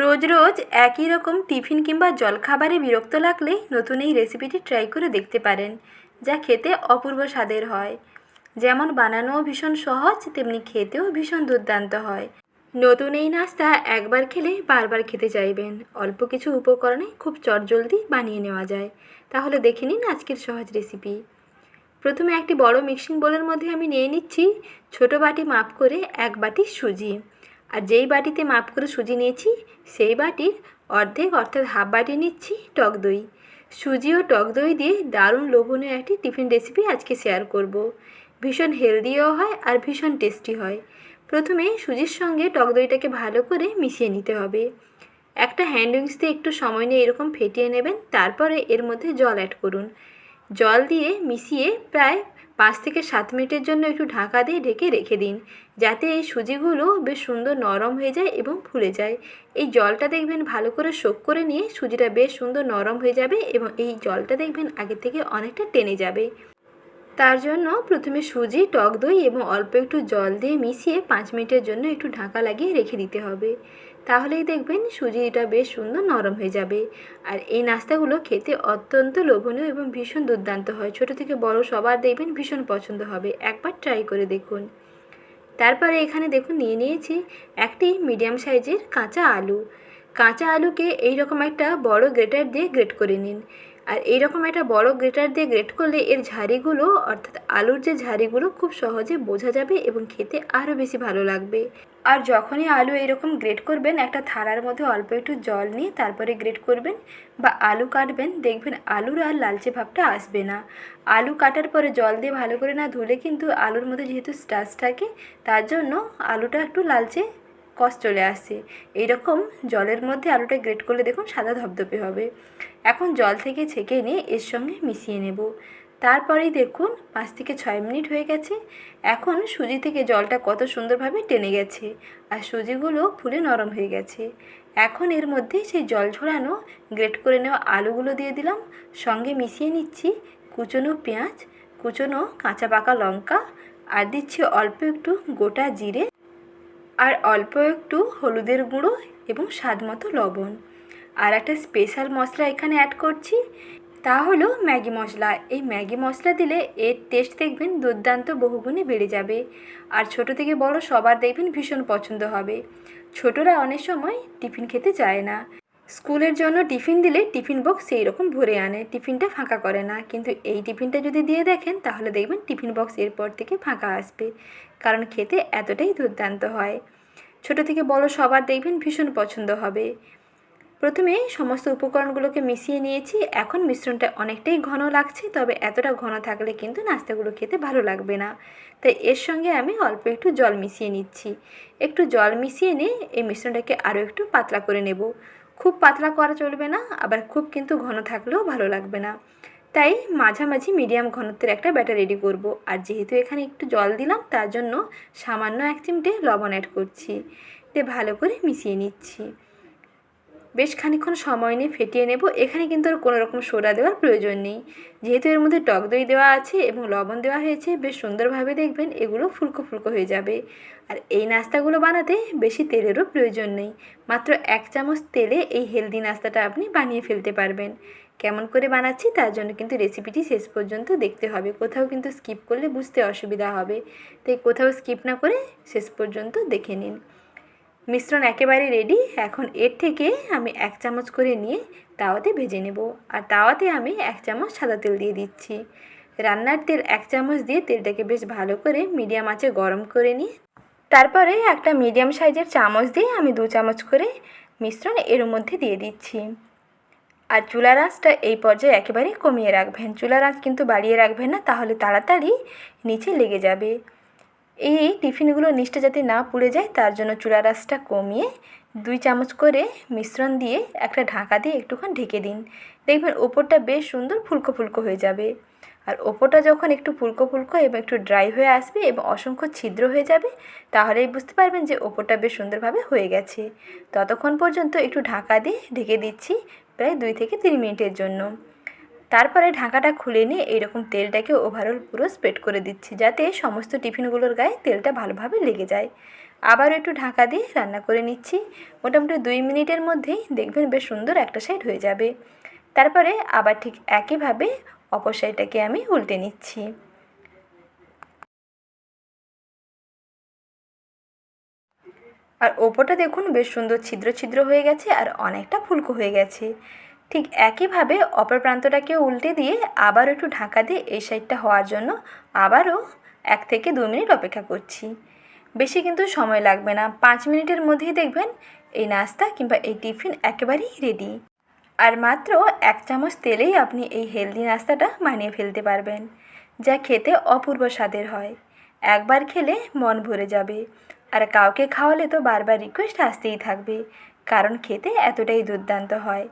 রোজ রোজ একই রকম টিফিন কিংবা জলখাবারে বিরক্ত লাগলে নতুন এই রেসিপিটি ট্রাই করে দেখতে পারেন, যা খেতে অপূর্ব স্বাদের হয়। যেমন বানানোও ভীষণ সহজ, তেমনি খেতেও ভীষণ দুর্দান্ত হয়। নতুন এই নাস্তা একবার খেলে বারবার খেতে চাইবেন। অল্প কিছু উপকরণে খুব চটজলদি বানিয়ে নেওয়া যায়। তাহলে দেখে নিন আজকের সহজ রেসিপি প্রথমে একটি বড় মিক্সিং বোলের মধ্যে আমি নিয়ে নিচ্ছি ছোট বাটি মাপ করে এক বাটি সুজি। আর যেই বাটিতে মাপ করে সুজি নিয়েছি, সেই বাটির অর্ধেক অর্থাৎ হাফ বাটি নিচ্ছি টক দই। সুজি ও টক দই দিয়ে দারুণ লোভনীয় একটি টিফিন রেসিপি আজকে শেয়ার করব। ভীষণ হেলদিও হয় আর ভীষণ টেস্টি হয়। প্রথমে সুজির সঙ্গে টক দইটাকে ভালো করে মিশিয়ে নিতে হবে। একটা হ্যান্ড উইংস দিয়ে একটু সময় নিয়ে এরকম ফেটিয়ে নেবেন, তারপরে এর মধ্যে জল অ্যাড করুন। জল দিয়ে মিশিয়ে প্রায় পাঁচ থেকে সাত মিনিটের জন্য একটু ঢাকা দিয়ে ঢেকে রেখে দিন, যাতে এই সুজিগুলো বেশ সুন্দর নরম হয়ে যায় এবং ফুলে যায়। এই জলটা দেখবেন ভালো করে শোক করে নিয়ে সুজিটা বেশ সুন্দর নরম হয়ে যাবে এবং এই জলটা দেখবেন আগে থেকে অনেকটা টেনে যাবে। তার জন্য প্রথমে সুজি, টক দই এবং অল্প একটু জল দিয়ে মিশিয়ে পাঁচ মিনিটের জন্য একটু ঢাকা লাগিয়ে রেখে দিতে হবে। তাহলেই দেখবেন সুজিটা বেশ সুন্দর নরম হয়ে যাবে। আর এই নাস্তাগুলো খেতে অত্যন্ত লোভনীয় এবং ভীষণ দুর্দান্ত হয়। ছোট থেকে বড় সবার দেখবেন ভীষণ পছন্দ হবে। একবার ট্রাই করে দেখুন। তারপরে এখানে দেখুন নিয়ে নিয়েছি একটি মিডিয়াম সাইজের কাঁচা আলু। কাঁচা আলুকে এই রকম একটা বড় গ্রেটার দিয়ে গ্রেট করে নিন। আর এইরকম একটা বড় গ্রেটার দিয়ে গ্রেট করলে এর ঝাড়িগুলো, অর্থাৎ আলুর যে ঝাড়িগুলো, খুব সহজে বোঝা যাবে এবং খেতে আরও বেশি ভালো লাগবে। আর যখনই আলু এরকম গ্রেট করবেন, একটা থালার মধ্যে অল্প একটু জল নিয়ে তারপরে গ্রেট করবেন বা আলু কাটবেন, দেখবেন আলুর আর লালচে ভাবটা আসবে না। আলু কাটার পরে জল দিয়ে ভালো করে না ধুলে কিন্তু আলুর মধ্যে যেহেতু স্টাচ থাকে, তার জন্য আলুটা একটু লালচে কষ চলে আসছে এইরকম জলের মধ্যে আলুটা গ্রেট করলে দেখুন সাদা ধপধপে হবে। এখন জল থেকে ছেঁকে নিয়ে এর সঙ্গে মিশিয়ে নেব। তারপরেই দেখুন পাঁচ থেকে ছয় মিনিট হয়ে গেছে। এখন সুজি থেকে জলটা কত সুন্দরভাবে টেনে গেছে আর সুজিগুলো ফুলে নরম হয়ে গেছে। এখন এর মধ্যে সেই জল ঝরানো গ্রেট করে নেওয়া আলুগুলো দিয়ে দিলাম। সঙ্গে মিশিয়ে নিচ্ছি কুচনো পেঁয়াজ, কুচনো কাঁচা পাকা লঙ্কা আর দিচ্ছি অল্প একটু গোটা জিরে। আর অল্প একটু হলুদের গুঁড়ো এবং স্বাদ মতো লবণ। আর একটা স্পেশাল মশলা এখানে অ্যাড করছি, তা হলো ম্যাগি মশলা। এই ম্যাগি মশলা দিলে এর টেস্ট দেখবেন দুর্দান্ত, বহুগুণে বেড়ে যাবে। আর ছোট থেকে বড় সবার দেখবেন ভীষণ পছন্দ হবে। ছোটরা অনেক সময় টিফিন খেতে চায় না। স্কুলের জন্য টিফিন দিলে টিফিন বক্স সেই রকম ভরে আনে। টিফিনটা ফাঁকা করে না। কিন্তু এই টিফিনটা যদি দিয়ে দেখেন, তাহলে দেখবেন টিফিন বক্স এরপর থেকে ফাঁকা আসবে। কারণ খেতে এতটাই দুর্দান্ত হয়। ছোট থেকে বড় সবার দেখবেন ভীষণ পছন্দ হবে। প্রথমে সমস্ত উপকরণগুলোকে মিশিয়ে নিয়েছি। এখন মিশ্রণটা অনেকটাই ঘন লাগছে, তবে এতটা ঘন থাকলে কিন্তু নাস্তাগুলো খেতে ভালো লাগবে না। তাই এর সঙ্গে আমি অল্প একটু জল মিশিয়ে নিচ্ছি। একটু জল মিশিয়ে নিয়ে এই মিশ্রণটাকে আরও একটু পাতলা করে নেব। খুব পাতলা করা চলবে না, আবার খুব কিন্তু ঘন থাকলেও ভালো লাগবে না। তাই মাঝামাঝি মিডিয়াম ঘনত্বের একটা ব্যাটার রেডি করব। আর যেহেতু এখানে একটু জল দিলাম, তার জন্য সামান্য এক চিমটে লবণ অ্যাড করছি। দিয়ে ভালো করে মিশিয়ে নিচ্ছি। বেশ খানিক্ষণ সময় নিয়ে ফেটিয়ে নেব। এখানে কিন্তু আর কোনো রকম সোডা দেওয়ার প্রয়োজন নেই। যেহেতু এর মধ্যে টক দই দেওয়া আছে এবং লবণ দেওয়া হয়েছে, বেশ সুন্দরভাবে দেখবেন এগুলো ফুলকো ফুলকো হয়ে যাবে। আর এই নাস্তাগুলো বানাতে বেশি তেলেরও প্রয়োজন নেই। মাত্র এক চামচ তেলে এই হেলদি নাস্তাটা আপনি বানিয়ে ফেলতে পারবেন। কেমন করে বানাচ্ছি তার জন্য কিন্তু রেসিপিটি শেষ পর্যন্ত দেখতে হবে। কোথাও কিন্তু স্কিপ করলে বুঝতে অসুবিধা হবে। তাই কোথাও স্কিপ না করে শেষ পর্যন্ত দেখে নিন। মিশ্রণ একেবারে রেডি এখন এর থেকে আমি এক চামচ করে নিয়ে তাওয়াতে ভেজে নেব। আর তাওয়াতে আমি এক চামচ সাদা তেল দিয়ে দিচ্ছি। রান্নার তেল এক চামচ দিয়ে তেলটাকে বেশ ভালো করে মিডিয়াম আঁচে গরম করে নিয়ে, তারপরে একটা মিডিয়াম সাইজের চামচ দিয়ে আমি দু চামচ করে মিশ্রণ এর মধ্যে দিয়ে দিচ্ছি। আর চুলার আঁচটা এই পর্যায়ে একেবারেই কমিয়ে রাখবেন। চুলার আঁচ কিন্তু বাড়িয়ে রাখবেন না, তাহলে তাড়াতাড়ি নিচে লেগে যাবে। এই টিফিনগুলো নিচটা যাতে না পুড়ে যায়, তার জন্য চুলার আঁচটা কমিয়ে দুই চামচ করে মিশ্রণ দিয়ে একটা ঢাকা দিয়ে একটুক্ষণ ঢেকে দিন। দেখবেন ওপরটা বেশ সুন্দর ফুলকো ফুলকো হয়ে যাবে। আর ওপরটা যখন একটু ফুলকো ফুলকো এবং একটু ড্রাই হয়ে আসবে এবং অসংখ্য ছিদ্র হয়ে যাবে, তাহলেই বুঝতে পারবেন যে ওপরটা বেশ সুন্দরভাবে হয়ে গেছে। ততক্ষণ পর্যন্ত একটু ঢাকা দিয়ে ঢেকে দিচ্ছি প্রায় দুই থেকে তিন মিনিটের জন্য। তারপরে ঢাকাটা খুলে নিয়ে এইরকম তেলটাকে ওভারঅল পুরো স্প্রেড করে দিচ্ছি, যাতে সমস্ত টিফিনগুলোর গায়ে তেলটা ভালোভাবে লেগে যায়। আবারও একটু ঢাকা দিয়ে রান্না করে নিচ্ছি। মোটামুটি দুই মিনিটের মধ্যেই দেখবেন বেশ সুন্দর একটা সাইড হয়ে যাবে। তারপরে আবার ঠিক একইভাবে অপর সাইডটাকে আমি উল্টে নিচ্ছি। আর ওপরটা দেখুন বেশ সুন্দর ছিদ্র ছিদ্র হয়ে গেছে আর অনেকটা ফুলকো হয়ে গেছে। ঠিক একইভাবে অপর প্রান্তটাকে উল্টে দিয়ে আবার একটু ঢাকা দিয়ে এই সাইডটা হওয়ার জন্য আবারও এক থেকে দু মিনিট অপেক্ষা করছি। বেশি কিন্তু সময় লাগবে না। পাঁচ মিনিটের মধ্যেই দেখবেন এই নাস্তা কিংবা এই টিফিন একেবারেই রেডি আর মাত্র এক চামচ তেলেই আপনি এই হেলদি নাস্তাটা বানিয়ে ফেলতে পারবেন, যা খেতে অপূর্ব স্বাদের হয়। একবার খেলে মন ভরে যাবে। আর কাউকে খাওয়ালে তো বারবার রিকোয়েস্ট আসতেই থাকবে, কারণ খেতে এতটাই দুর্দান্ত হয়।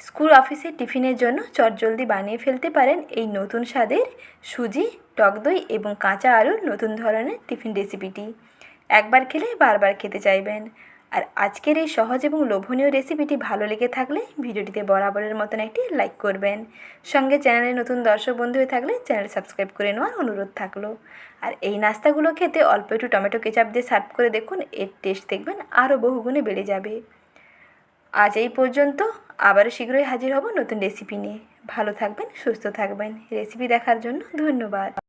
স্কুল অফিসের টিফিনের জন্য চটজলদি বানিয়ে ফেলতে পারেন এই নতুন স্বাদের সুজি, টক দই এবং কাঁচা আলুর নতুন ধরনের টিফিন রেসিপিটি। একবার খেলে বারবার খেতে চাইবেন। আর আজকের এই সহজ এবং লোভনীয় রেসিপিটি ভালো লেগে থাকলে ভিডিওটিতে বরাবরের মতন একটি লাইক করবেন। সঙ্গে চ্যানেলে নতুন দর্শক বন্ধু হয়ে থাকলে চ্যানেল সাবস্ক্রাইব করে নেওয়ার অনুরোধ থাকল। আর এই নাস্তাগুলো খেতে অল্প একটু টমেটো কেচাপ দিয়ে সার্ভ করে দেখুন, এর টেস্ট দেখবেন আরও বহুগুণে বেড়ে যাবে। আজ এই পর্যন্ত। আবারও শীঘ্রই হাজির হব নতুন রেসিপি নিয়ে। ভালো থাকবেন, সুস্থ থাকবেন। রেসিপি দেখার জন্য ধন্যবাদ।